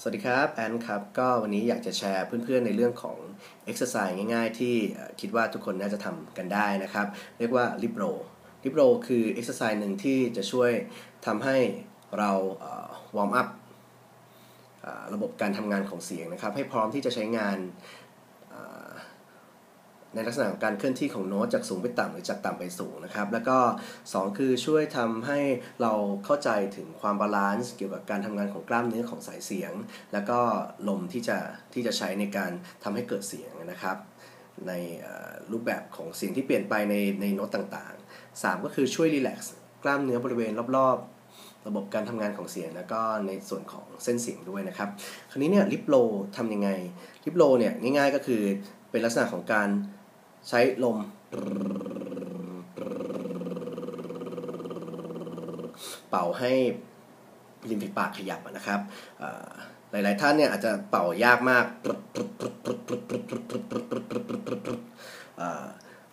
สวัสดีครับแอนครับก็วันนี้อยากจะแชร์เพื่อนๆในเรื่องของ Exercise ง่ายๆ ที่คิดว่าทุกคนน่าจะทำกันได้นะครับ เรียกว่า libro libro คือ Exercise หนึ่งที่จะช่วยทำให้เราวอร์มอัพระบบการทำงานของเสียงนะครับ ให้พร้อมที่จะใช้งาน ในลักษณะของการเคลื่อนที่ของโน้ตจากสูงไปต่ำหรือจากต่ำไปสูงนะครับ แล้วก็ 2 คือช่วยทำให้เราเข้าใจถึงความบาลานซ์เกี่ยวกับการทำงานของกล้ามเนื้อของสายเสียง แล้วก็ลมที่จะที่จะใช้ในการทำให้เกิดเสียงนะครับ ในรูปแบบของเสียงที่เปลี่ยนไปในในโน้ตต่างๆ 3 ก็คือช่วยรีแลกซ์กล้ามเนื้อบริเวณรอบๆ ระบบการทำงานของเสียง แล้วก็ในส่วนของเส้นเสียงด้วยนะครับ คราวนี้เนี่ยลิปโลทำยังไงลิปโลเนี่ยง่ายๆก็คือเป็นลักษณะของการ ใช้ลม เป่าให้ริมฝีปากขยับนะครับหลาย ๆ ท่านเนี่ยอาจจะเป่ายากมาก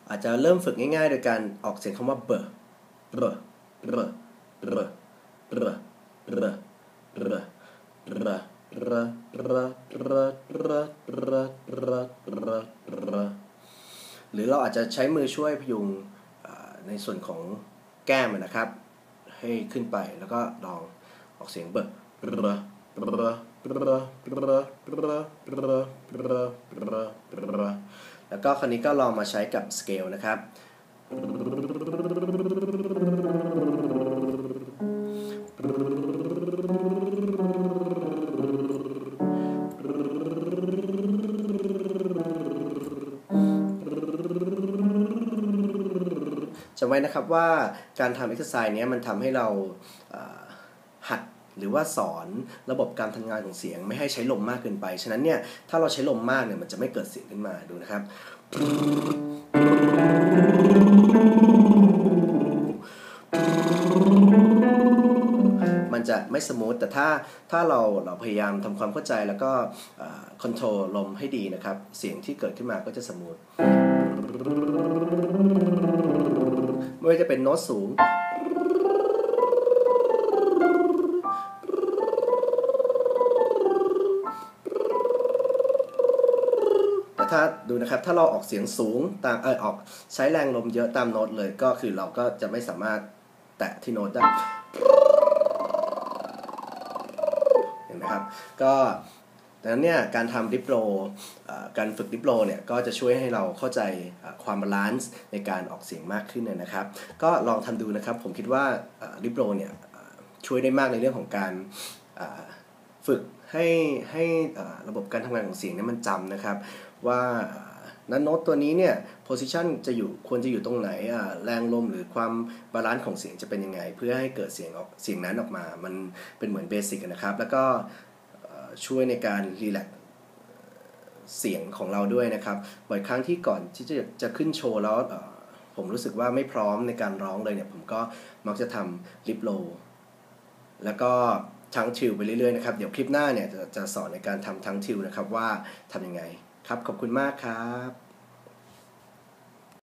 อาจจะเริ่มฝึกง่าย ๆ โดยการออกเสียงคำว่าเบอร์เบอร์เบอร์เบอร์เบอร์เบอร์เบอร์เบอร์ หรือเราอาจจะใช้มือช่วยพยุงในส่วนของแก้มนะครับ ให้ขึ้นไปแล้วก็ลองออกเสียงเบอร์แล้วก็คราวนี้ก็ลองมาใช้กับสเกลนะครับ จำไว้นะครับว่าการทำเอ็กซ์ไซส์นี้มันทำให้เราหัดหรือว่าสอนระบบการทำงานของเสียงไม่ให้ใช้ลมมากเกินไป ฉะนั้นเนี่ย ถ้าเราใช้ลมมากเนี่ย มันจะไม่เกิดเสียงขึ้นมาดูนะครับ มันจะไม่สมูทแต่ถ้าถ้าเราเราพยายามทำความเข้าใจแล้วก็คอนโทรลลมให้ดีนะครับ เสียงที่เกิดขึ้นมาก็จะสมูท ไม่ว่าจะเป็นโน้ตสูง แต่ถ้าดูนะครับ ถ้าเราออกเสียงสูงตามเออออกใช้แรงลมเยอะตามโน้ตเลยก็คือเราก็จะไม่สามารถแตะที่โน้ตได้ เห็นไหมครับ ก็ ดังนั้นเนี่ยการทำดิปโลการฝึกดิปโลเนี่ยก็จะช่วยให้เราเข้าใจความบาลานซ์ในการออกเสียงมากขึ้นนะครับ ก็ลองทำดูนะครับ ผมคิดว่าดิปโลเนี่ยช่วยได้มากในเรื่องของการฝึกให้ให้ระบบการทำงานของเสียงเนี่ยมันจำนะครับ ว่านั้นโน้ตตัวนี้เนี่ยโพซิชันจะอยู่ควรจะอยู่ตรงไหนแรงลมหรือความบาลานซ์ของเสียงจะเป็นยังไง เพื่อให้เกิดเสียงออกเสียงนั้นออกมา มันเป็นเหมือนเบสิกนะครับ แล้วก็ ช่วยในการรีแลกเสียงของเราด้วยนะครับบ่อยครั้งที่ก่อนที่จะจะขึ้นโชว์แล้วผมรู้สึกว่าไม่พร้อมในการร้องเลยเนี่ย ผมก็มักจะทำลิปโล แล้วก็ทั้งทิวไปเรื่อยๆนะครับ เดี๋ยวคลิปหน้าเนี่ยจะจะสอนในการทำทั้งทิวนะครับว่าทำยังไงครับ ขอบคุณมากครับ